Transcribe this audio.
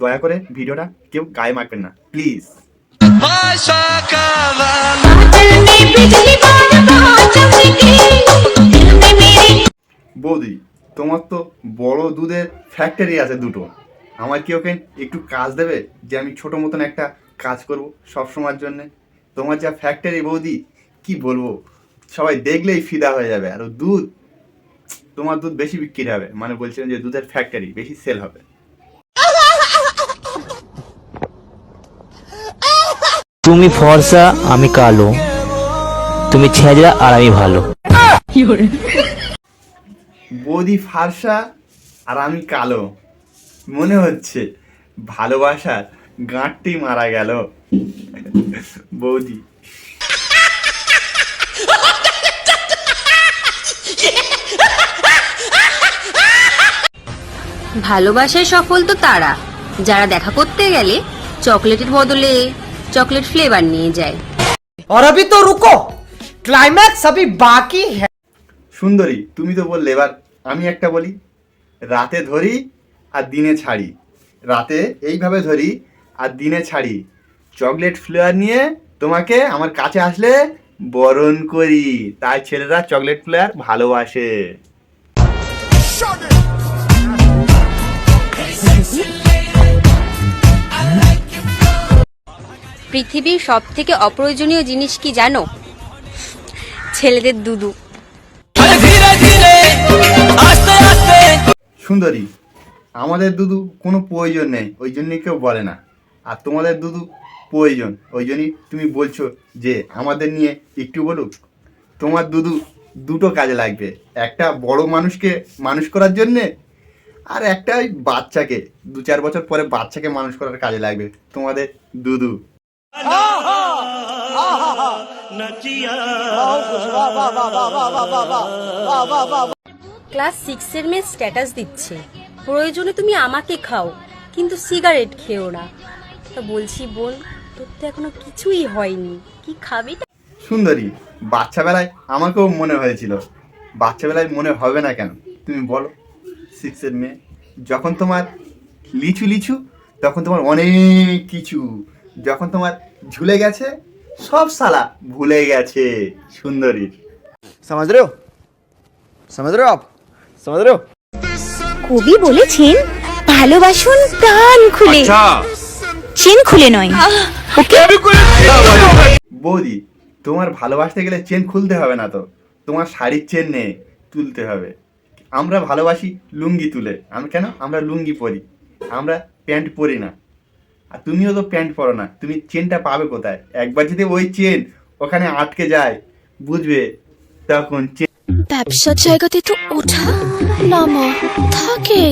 দয়া করে ভিডিওটা কেউ গায়ে মাখবেন না, প্লিজ। বৌদি, তোমার তো বড় দুধের ফ্যাক্টরি আছে দুটো। আমার কি ওকে একটু কাজ দেবে যে আমি ছোট মতন একটা কাজ করব সব সময়ের জন্য? তোমার যা ফ্যাক্টরি বৌদি, কি বলব? সবাই দেখলেই ফিদা হয়ে যাবে। আর দুধ, তোমার দুধ বেশি বিক্রি হবে। মানে বলছিলেন যে দুধের ফ্যাক্টরি বেশি সেল হবে। তুমি ফর্সা আমি কালো। তুমি ছেঁচড়া আর আমি ভালো। বৌদি ফারসা আর আমি কালো। মনে হচ্ছে ভালোবাসার গাঁটটি মারা গেল। বৌদি। ভালোবাসায় সফল তো তারা। যারা দেখা করতে গেলে চকলেটের বদলে চকলেট ফ্লেভার নিয়ে যায় और अभी तो रुको क्लाइमैक्स अभी बाकी है সুন্দরী তুমি তো বললে এবার আমি একটা বলি রাতে ধরি আর দিনে ছাড়ি রাতে এইভাবে ধরি আর দিনে ছাড়ি চকলেট ফ্লেভার নিয়ে তোমাকে আমার কাছে আসলে বরণ করি তাই ছেলেরা চকলেট ফ্লেভার ভালোবাসে পৃথিবীর সব থেকে অপ্রয়োজনীয় জিনিস কি জানো? ছেলেদের দুদু সুন্দরী আমাদের দুধু কোনো প্রয়োজন নেই ওই জন্যই কেউ বলে না। আর তোমাদের দুধু প্রয়োজন ওই জন্যই তুমি বলছো যে আমাদের নিয়ে একটু বলুক। তোমার দুধু দুটো কাজে লাগবে একটা বড় মানুষকে মানুষ করার জন্যে আর একটা ওই বাচ্চাকে। দু চার বছর পরে বাচ্চাকে মানুষ করার কাজে লাগবে তোমাদের দুধু। ক্লাস সিক্সের মেয়ে স্ট্যাটাস দিচ্ছে। প্রয়োজনে তুমি আমাকে খাও কিন্তু সিগারেট খেও না। তা বলছি বোন তোর তো এখনও কিছুই হয়নি। কি খাবি? সুন্দরী বাচ্চাবেলায় আমাকেও মনে হয়েছিল। বাচ্চাবেলায় মনে হবে না কেন? তুমি বলো সিক্সের মেয়ে যখন তোমার লিচু লিচু তখন তোমার অনেক কিছু যখন তোমার ঝুলে গেছে সব সালা ভুলে গেছে সুন্দরীর সমাজ রেও সমাজ আপ সমাজ কবি বলেছেন ভালোবাসুন প্রাণ খুলে। চেন খুলে নয়। ওকে? বৌদি তোমার ভালোবাসতে গেলে চেন খুলতে হবে না তো। তোমার শাড়ির চেন নে তুলতে হবে। আমরা ভালোবাসি লুঙ্গি তুলে। আমি কেন? আমরা লুঙ্গি পরি। আমরা প্যান্ট পরি না। আর তুমিও তো প্যান্ট পরো না তুমি চেনটা পাবে কোথায়? একবার যদি ওই চেন ওখানে আটকে যায় বুঝবে? তখন চেন ব্যবসার জায়গাতে তো ওঠা নামা থাকে